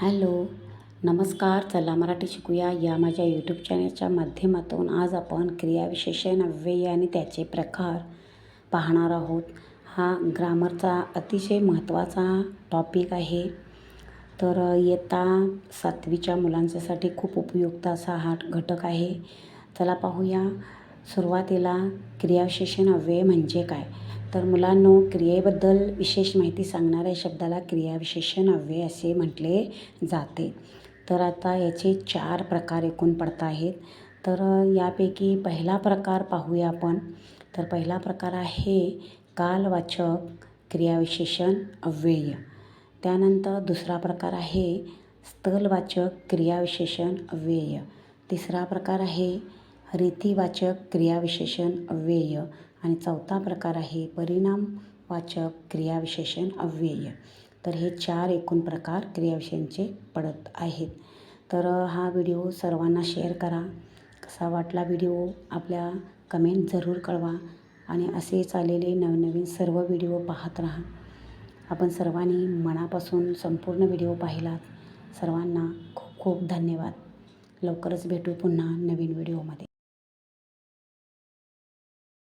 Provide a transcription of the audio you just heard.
Hello नमस्कार. चला मराठी शिकूया या माझ्या यूट्यूब चॅनलच्या माध्यमातून. आज आपण क्रियाविशेषण अव्यय आणि त्याचे प्रकार पाहणार आहोत. हा ग्रामरचा अतिशय महत्त्वाचा टॉपिक आहे. तर इयत्ता सातवीच्या मुलांच्यासाठी खूप उपयुक्त असा हा घटक आहे. चला पाहूया. सुरुवातीला क्रियाविशेषण अव्यय म्हणजे काय? तर मुलांनो क्रियेबद्दल विशेष माहिती सांगणाऱ्या शब्दाला क्रियाविशेषण अव्यय असे म्हटले जाते. तर आता याचे चार प्रकार एकूण पडत आहेत. तर यापैकी पहिला प्रकार पाहूया आपण. तर पहिला प्रकार आहे कालवाचक क्रियाविशेषण अव्यय. त्यानंतर दुसरा प्रकार आहे स्थलवाचक क्रियाविशेषण अव्यय. तिसरा प्रकार आहे रीतीवाचक क्रियाविशेषण अव्यय. आणि चौथा प्रकार आहे परिणामवाचक क्रियाविशेषण अव्यय. तर हे चार एकूण प्रकार क्रियाविशेषणचे पडत आहेत. तर हा व्हिडिओ सर्वांना शेअर करा. कसा वाटला व्हिडिओ? आपल्या कमेंट जरूर कळवा आणि असेच आलेले नवनवीन सर्व व्हिडिओ पाहत राहा. आपण सर्वांनी मनापासून संपूर्ण व्हिडिओ पाहिलात सर्वांना खूप खूप धन्यवाद. लवकरच भेटू पुन्हा नवीन व्हिडिओमध्ये.